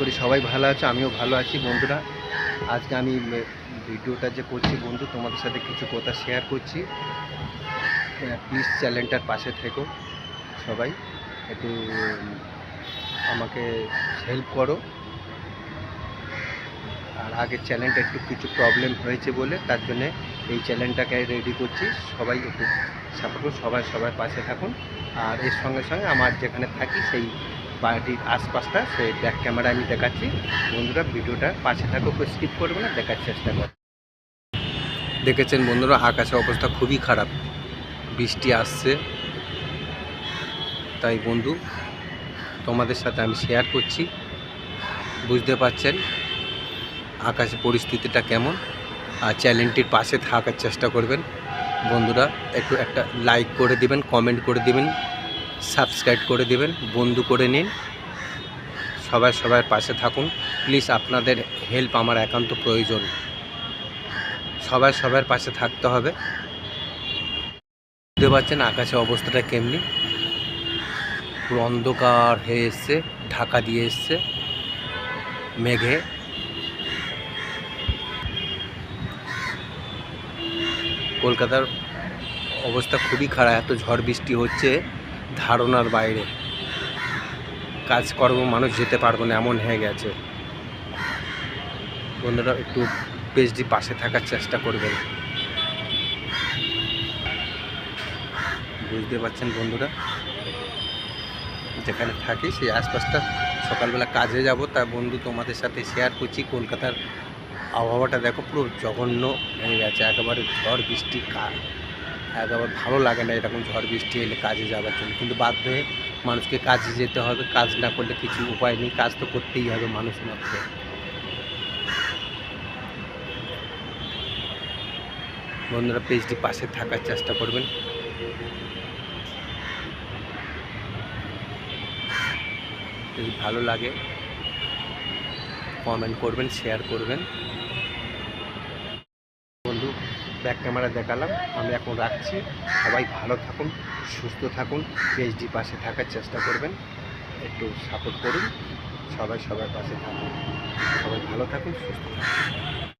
করি, সবাই ভালো আছে, আমিও ভালো আছি বন্ধুরা। আজকে আমি ভিডিওটা যে করছি বন্ধু, তোমাদের সাথে কিছু কথা শেয়ার করছি। প্লিজ চ্যানেলটার পাশে থেকো সবাই। একটু, আমাকে হেল্প করো। আর আগের চ্যানেলটা একটু কিছু প্রবলেম হয়েছে বলে, তার জন্যে এই চ্যানেলটাকে রেডি করছি। সবাই একটু সাপোর্ট সবাই, সবার পাশে থাকুন। আর এর সঙ্গে সঙ্গে আমার যেখানে থাকি, সেই বাড়ির আশপাশটা, সেই ব্যাক ক্যামেরা আমি দেখাচ্ছি। বন্ধুরা, ভিডিওটা পাশে থাকো স্কিপ করবে না, দেখার চেষ্টা করো। দেখেছেন বন্ধুরা, আকাশের অবস্থা খুবই খারাপ। বৃষ্টি আসছে। তাই বন্ধু, তোমাদের সাথে আমি শেয়ার করছি। বুঝতে পারছেন আকাশে পরিস্থিতিটা কেমন? আর চ্যানেলটির পাশে থাকার চেষ্টা করবেন। বন্ধুরা, একটু একটা লাইক করে দিবেন কমেন্ট করে দিবেন। সাবস্ক্রাইব করে দিবেন, বন্ধু করে নিন। সবাই সবার পাশে থাকুন। প্লিজ আপনাদের হেল্প আমার একান্ত প্রয়োজন। সবাই সবার পাশে থাকতে হবে। বুঝতে পারছেন আকাশের অবস্থাটা কেমনি? পুরো অন্ধকার হয়ে এসছে, ঢাকা দিয়ে এসছে, মেঘে। কলকাতার অবস্থা খুবই খারাপ, এত ঝড় বৃষ্টি হচ্ছে। ধারণার বাইরে। কাজকর্ম মানুষ যেতে পারব না, এমন হয়ে গেছে। বন্ধুরা, একটু পেজডি পাশে থাকার চেষ্টা করবেন। বুঝতে পারছেন বন্ধুরা? যেখানে থাকি, সেই আশপাশটা সকালবেলা কাজে যাব। তা বন্ধু, তোমাদের সাথে শেয়ার করছি। কলকাতার আবহাওয়াটা দেখো, পুরো জঘন্য হয়ে গেছে। একেবারে ঝড়, বৃষ্টি, কাল। একেবারে ভালো লাগে না এরকম ঝড় বৃষ্টি এলে কাজে যাওয়ার জন্য। কিন্তু বাধ্য হয়ে মানুষকে কাজে যেতে হবে। কাজ না করলে কিছু উপায় নেই। কাজ তো করতেই হবে মানুষ মাত্র বন্ধুরা, পেজটি পাশে থাকার চেষ্টা করবেন। যদি ভালো লাগে কমেন্ট করবেন শেয়ার করবেন। ব্যাক ক্যামেরা দেখালাম, আমি এখন রাখছি। সবাই ভালো থাকুন, সুস্থ থাকুন, পিএইচডি পাশে থাকার চেষ্টা করবেন, একটু সাপোর্ট করুন, সবাই সবার পাশে থাকুন। সবাই ভালো থাকুন, সুস্থ থাকুন।